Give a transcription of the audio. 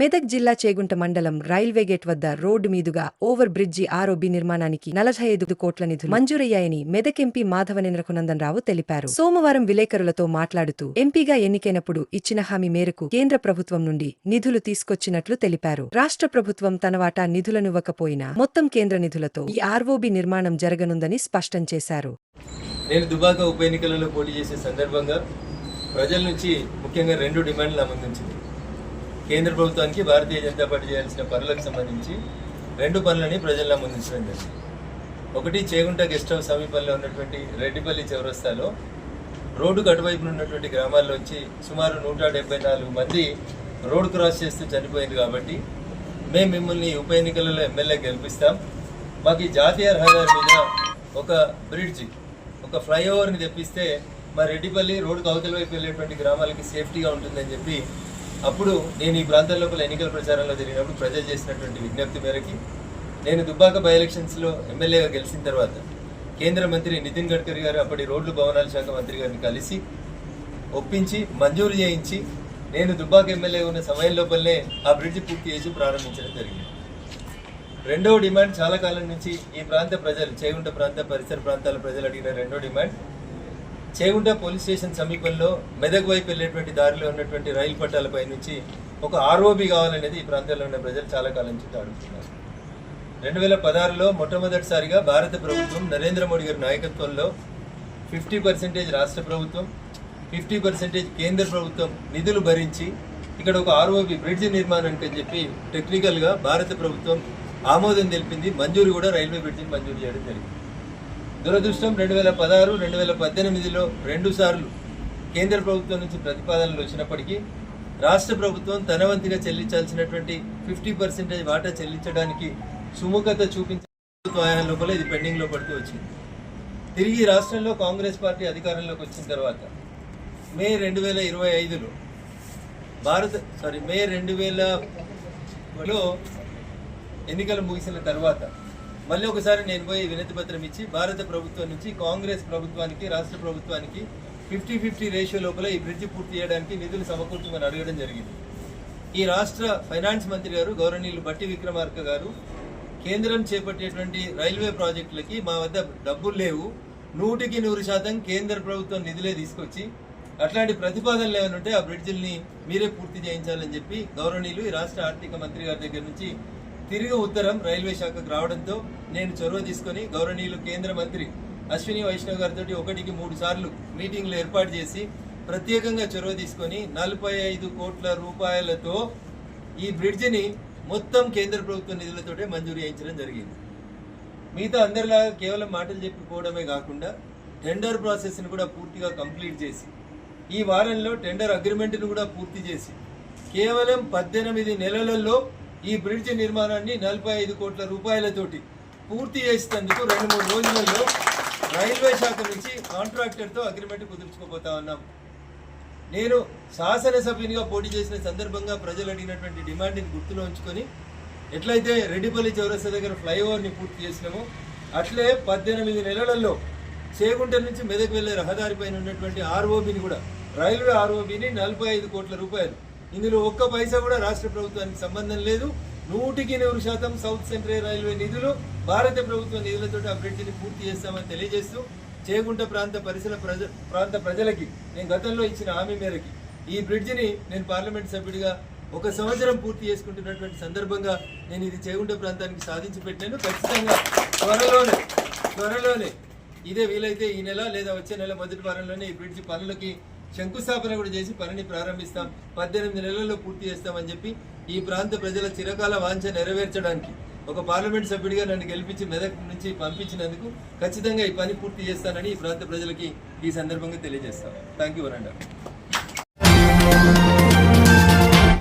మెదక్ జిల్లా చేగుంట మండలం railway gate వద్ద రోడ్డు మీదుగా ఓవర్ బ్రిడ్జి ఆరోబి నిర్మాణానికి నలభై ఐదు కోట్ల నిధులు మంజూరయ్యాయని మెదక్ ఎంపీ మాధవనేంద్ర రావు తెలిపారు. సోమవారం విలేకరులతో మాట్లాడుతూ ఎంపీగా ఎన్నికైనప్పుడు ఇచ్చిన హామీ మేరకు కేంద్ర ప్రభుత్వం నుండి నిధులు తీసుకొచ్చినట్లు తెలిపారు. రాష్ట్ర ప్రభుత్వం తన వాటా నిధులనివ్వకపోయినా మొత్తం కేంద్ర నిధులతో ఈ ఆర్ఓబి నిర్మాణం జరగనుందని స్పష్టం చేశారు. నేను దుబాక ఉప ఎన్నికలలో పోటీ చేసే సందర్భంగా ప్రజల నుంచి ముఖ్యంగా రెండు డిమాండ్లు నా కేంద్ర ప్రభుత్వానికి భారతీయ జనతా పార్టీ చేయాల్సిన పనులకు సంబంధించి రెండు పనులని ప్రజలను నా జరిగింది. ఒకటి చేగుంట గెస్ట్ హౌస్ సమీపంలో ఉన్నటువంటి రెడ్డిపల్లి చౌరస్తాలో రోడ్డుకు అటువైపున ఉన్నటువంటి గ్రామాల్లోంచి సుమారు నూట డెబ్బై నాలుగు మంది రోడ్ క్రాస్ చేస్తూ చనిపోయింది కాబట్టి మేము మిమ్మల్ని ఉప ఎన్నికలలో ఎమ్మెల్యే గెలిపిస్తాం. మాకు ఈ జాతీయ రహదారి మీద ఒక బ్రిడ్జ్ ఒక ఫ్లైఓవర్ని తెప్పిస్తే మా రెడ్డిపల్లి రోడ్డు అవతల వైపు వెళ్ళేటువంటి గ్రామాలకి సేఫ్టీగా ఉంటుందని చెప్పి అప్పుడు నేను ఈ ప్రాంతం లోపల ఎన్నికల ప్రచారంలో జరిగినప్పుడు ప్రజలు చేసినటువంటి విజ్ఞప్తి మేరకి నేను దుబ్బాక బై ఎలక్షన్స్లో ఎమ్మెల్యేగా గెలిచిన తర్వాత కేంద్ర మంత్రి నితిన్ గడ్కరీ గారు అప్పటి రోడ్లు భవనాల శాఖ మంత్రి గారిని కలిసి ఒప్పించి మంజూరు చేయించి నేను దుబ్బాక ఎమ్మెల్యే ఉన్న సమయం లోపలనే ఆ బ్రిడ్జ్ పూర్తి చేసి ప్రారంభించడం జరిగింది. రెండవ డిమాండ్ చాలా కాలం నుంచి ఈ ప్రాంత ప్రజలు చేగుంట ప్రాంత పరిసర ప్రాంతాల ప్రజలు అడిగిన రెండో డిమాండ్. చేగుంట పోలీస్ స్టేషన్ సమీపంలో మెదక్ వైపు వెళ్ళేటువంటి దారిలో ఉన్నటువంటి రైలు పట్టాలపై నుంచి ఒక ఆర్ఓబి కావాలనేది ఈ ప్రాంతంలో ఉన్న ప్రజలు చాలా కాలం నుంచి అడుగుతున్నారు రెండు వేల పదహారులో మొట్టమొదటిసారిగా భారత ప్రభుత్వం నరేంద్ర మోడీ గారి నాయకత్వంలో ఫిఫ్టీ పర్సెంటేజ్ రాష్ట్ర ప్రభుత్వం ఫిఫ్టీ పర్సెంటేజ్ కేంద్ర ప్రభుత్వం నిధులు భరించి ఇక్కడ ఒక ఆర్ఓబి బ్రిడ్జ్ నిర్మాణానికి అని చెప్పి టెక్నికల్గా భారత ప్రభుత్వం ఆమోదం తెలిపింది. మంజూరు కూడా రైల్వే బ్రిడ్జిని మంజూరు చేయడం జరిగింది. దురదృష్టం రెండు వేల పదహారు రెండు వేల పద్దెనిమిదిలో రెండు సార్లు కేంద్ర ప్రభుత్వం నుంచి ప్రతిపాదనలు వచ్చినప్పటికీ రాష్ట్ర ప్రభుత్వం తన వంతుగా చెల్లించాల్సినటువంటి ఫిఫ్టీ పర్సెంటేజ్ వాటా చెల్లించడానికి సుముఖత చూపించిన ప్రభుత్వ లోపల ఇది పెండింగ్లో పడుతూ వచ్చింది. తిరిగి రాష్ట్రంలో కాంగ్రెస్ పార్టీ అధికారంలోకి వచ్చిన తర్వాత మే రెండు వేల ఇరవై ఐదులో భారత సారీ మే రెండు వేలలో ఎన్నికలు ముగిసిన తర్వాత మళ్ళీ ఒకసారి నేను పోయి వినతి పత్రం ఇచ్చి భారత ప్రభుత్వం నుంచి కాంగ్రెస్ ప్రభుత్వానికి రాష్ట్ర ప్రభుత్వానికి ఫిఫ్టీ ఫిఫ్టీ రేషియో లోపల ఈ బ్రిడ్జ్ పూర్తి చేయడానికి నిధులు సమకూర్చమని అడగడం జరిగింది. ఈ రాష్ట్ర ఫైనాన్స్ మంత్రి గారు గౌరవనీయులు బట్టి విక్రమార్క గారు కేంద్రం చేపట్టేటువంటి రైల్వే ప్రాజెక్టులకి మా వద్ద డబ్బులు లేవు. నూటికి నూరు శాతం కేంద్ర ప్రభుత్వం నిధులే తీసుకొచ్చి అట్లాంటి ప్రతిపాదనలు ఏమైనా ఉంటే ఆ బ్రిడ్జిల్ని మీరే పూర్తి చేయించాలని చెప్పి గౌరవనీయులు ఈ రాష్ట్ర ఆర్థిక మంత్రి గారి దగ్గర నుంచి తిరిగి ఉత్తరం రైల్వే శాఖకు రావడంతో నేను చొరవ తీసుకొని గౌరవనీయులు కేంద్ర మంత్రి అశ్విని వైష్ణవ్ గారితో ఒకటికి మూడు సార్లు మీటింగ్లు ఏర్పాటు చేసి ప్రత్యేకంగా చొరవ తీసుకొని నలభై ఐదు కోట్ల రూపాయలతో ఈ బ్రిడ్జిని మొత్తం కేంద్ర ప్రభుత్వ నిధులతోటే మంజూరు చేయించడం జరిగింది. మిగతా అందరిలాగా కేవలం మాటలు చెప్పిపోవడమే కాకుండా టెండర్ ప్రాసెస్ని కూడా పూర్తిగా కంప్లీట్ చేసి ఈ వారంలో టెండర్ అగ్రిమెంట్ను కూడా పూర్తి చేసి కేవలం పద్దెనిమిది నెలలలో ఈ బ్రిడ్జ్ నిర్మాణాన్ని నలభై ఐదు కోట్ల రూపాయలతోటి పూర్తి చేసేందుకు రెండు మూడు రోజులలో రైల్వే శాఖ నుంచి కాంట్రాక్టర్తో అగ్రిమెంట్ కుదుర్చుకోబోతా ఉన్నాం. నేను శాసనసభ్యునిగా పోటీ చేసిన సందర్భంగా ప్రజలు అడిగినటువంటి డిమాండ్ని గుర్తులో ఉంచుకొని ఎట్లయితే రెడ్డిపల్లి చౌరస్తా దగ్గర ఫ్లైఓవర్ని పూర్తి చేసినామో అట్లే పద్దెనిమిది నెలలలో చేగుంట నుంచి మెదక్ వెళ్ళే రహదారిపైన ఉన్నటువంటి ఆర్ఓబిని కూడా రైల్వే ఆర్ఓబిని నలభై ఐదు కోట్ల రూపాయలు ఇందులో ఒక్క పైసా కూడా రాష్ట్ర ప్రభుత్వానికి సంబంధం లేదు. నూటికి నూరు శాతం సౌత్ సెంట్రల్ రైల్వే నిధులు భారత ప్రభుత్వ నిధులతో ఆ బ్రిడ్జిని పూర్తి చేస్తామని తెలియజేస్తూ చేగుంట ప్రాంత పరిసర ప్రజ ప్రాంత ప్రజలకి నేను గతంలో ఇచ్చిన హామీ మేరకి ఈ బ్రిడ్జిని నేను పార్లమెంట్ సభ్యుడిగా ఒక సంవత్సరం పూర్తి చేసుకుంటున్నటువంటి సందర్భంగా నేను ఇది చేగుంట ప్రాంతానికి సాధించి పెట్టాను ఖచ్చితంగా త్వరలోనే త్వరలోనే ఇదే వీలైతే ఈ నెల లేదా వచ్చే నెల మొదటి వారంలోనే ఈ బ్రిడ్జి పనులకి శంకుస్థాపన కూడా చేసి పనిని ప్రారంభిస్తాం. పద్దెనిమిది నెలల్లో పూర్తి చేస్తామని చెప్పి ఈ ప్రాంత ప్రజల చిరకాల వాంఛ నెరవేర్చడానికి ఒక పార్లమెంట్ సభ్యుడిగా నన్ను గెలిపించి మెదక్ నుంచి పంపించినందుకు ఖచ్చితంగా ఈ పని పూర్తి చేస్తానని ఈ ప్రాంత ప్రజలకి ఈ సందర్భంగా తెలియజేస్తాం. థ్యాంక్ యూ వరండా.